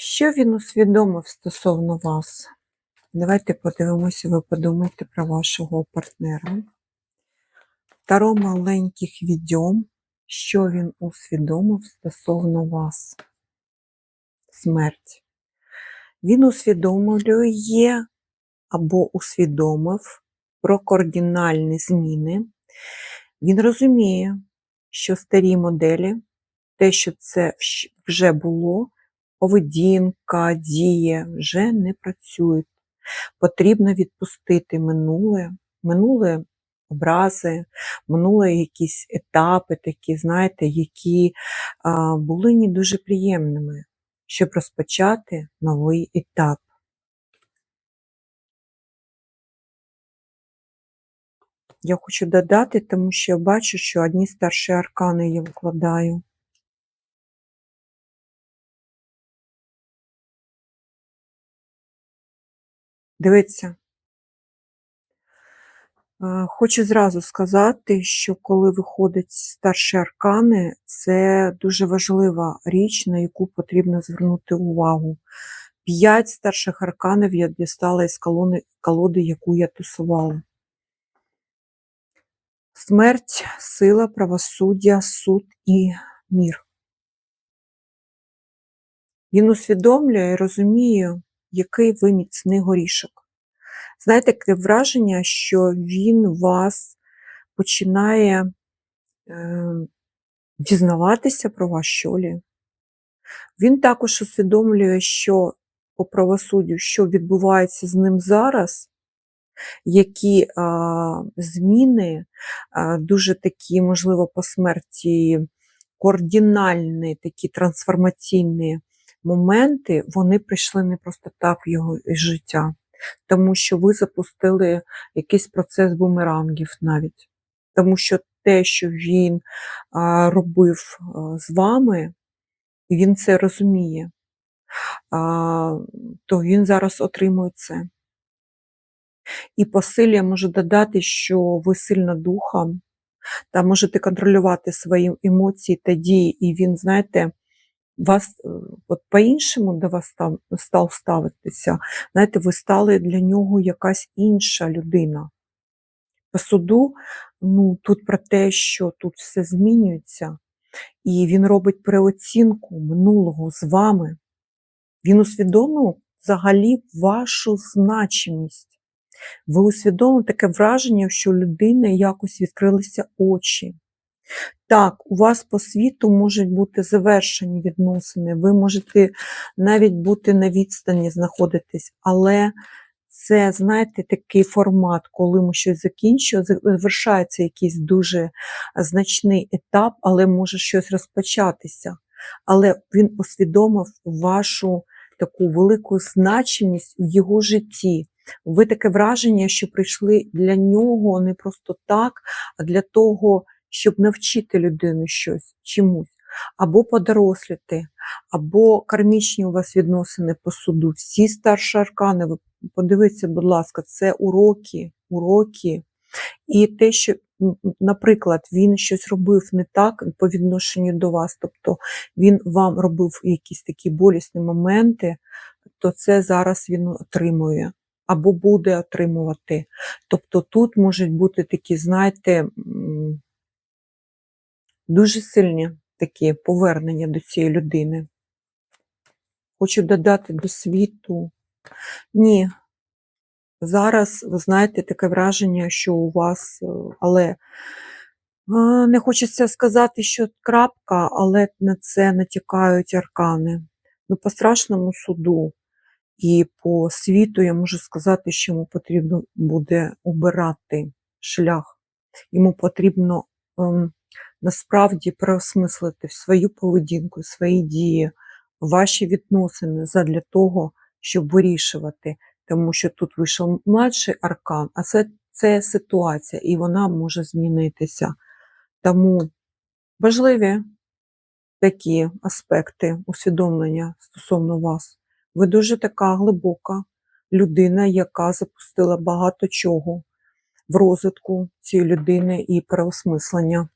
Що він усвідомив стосовно вас? Давайте подивимося, ви подумайте про вашого партнера. Таро маленьких відьом. Що він усвідомив стосовно вас? Смерть. Він усвідомлює або усвідомив про кардинальні зміни. Він розуміє, що старі моделі, те, що це вже було, поведінка, дія вже не працюють. Потрібно відпустити минуле, минуле образи, минуле якісь етапи такі, знаєте, які а, були не дуже приємними, щоб розпочати новий етап. Я хочу додати, тому що я бачу, що одні старші аркани я викладаю. Дивіться. Хочу зразу сказати, що коли виходять старші аркани, це дуже важлива річ, на яку потрібно звернути увагу. П'ять старших арканів я дістала із колони, колоди, яку я тусувала. Смерть, сила, правосуддя, суд і мір. Він усвідомлює і розуміє, який ви міцний горішок. Знаєте, таке враження, що він вас починає е, дізнаватися про вас щолі. Він також усвідомлює, що по правосуддю, що відбувається з ним зараз, які а, зміни, а, дуже такі, можливо, по смерті кардинальні, такі трансформаційні моменти, вони прийшли не просто так в його життя, тому що ви запустили якийсь процес бумерангів навіть. Тому що те, що він а, робив а, з вами, і він це розуміє, а, то він зараз отримує це. І по силі я можу додати, що ви сильна духом, та можете контролювати свої емоції та дії, і він, знаєте, вас е, от по-іншому до вас став, став ставитися. Знаєте, ви стали для нього якась інша людина. По суду, ну, тут про те, що тут все змінюється, і він робить переоцінку минулого з вами. Він усвідомив взагалі вашу значимість. Ви усвідомили таке враження, що людини якось відкрилися очі. Так, у вас по світу можуть бути завершені відносини, ви можете навіть бути на відстані знаходитись, але це, знаєте, такий формат, коли ми щось закінчуємо, завершається якийсь дуже значний етап, але може щось розпочатися. Але він усвідомив вашу таку велику значимість в його житті. Ви таке враження, що прийшли для нього не просто так, а для того, щоб навчити людину щось чомусь, або подоросліти, або кармічні у вас відносини по суду. Всі старші аркани, ви подивіться, будь ласка, це уроки, уроки. І те, що, наприклад, він щось робив не так по відношенню до вас, тобто він вам робив якісь такі болісні моменти, то це зараз він отримує або буде отримувати. Тобто тут можуть бути такі, знаєте, дуже сильні такі повернення до цієї людини. Хочу додати до світу. Ні. Зараз, ви знаєте, таке враження, що у вас, е, але не хочеться сказати, що крапка, але на це натякають аркани. Ну, по страшному суду і по світу я можу сказати, що йому потрібно буде обирати шлях. Йому потрібно ем, насправді переосмислити свою поведінку, свої дії, ваші відносини задля того, щоб вирішувати. Тому що тут вийшов младший аркан, а це, це ситуація, і вона може змінитися. Тому важливі такі аспекти усвідомлення стосовно вас. Ви дуже така глибока людина, яка запустила багато чого в розвитку цієї людини і переосмислення.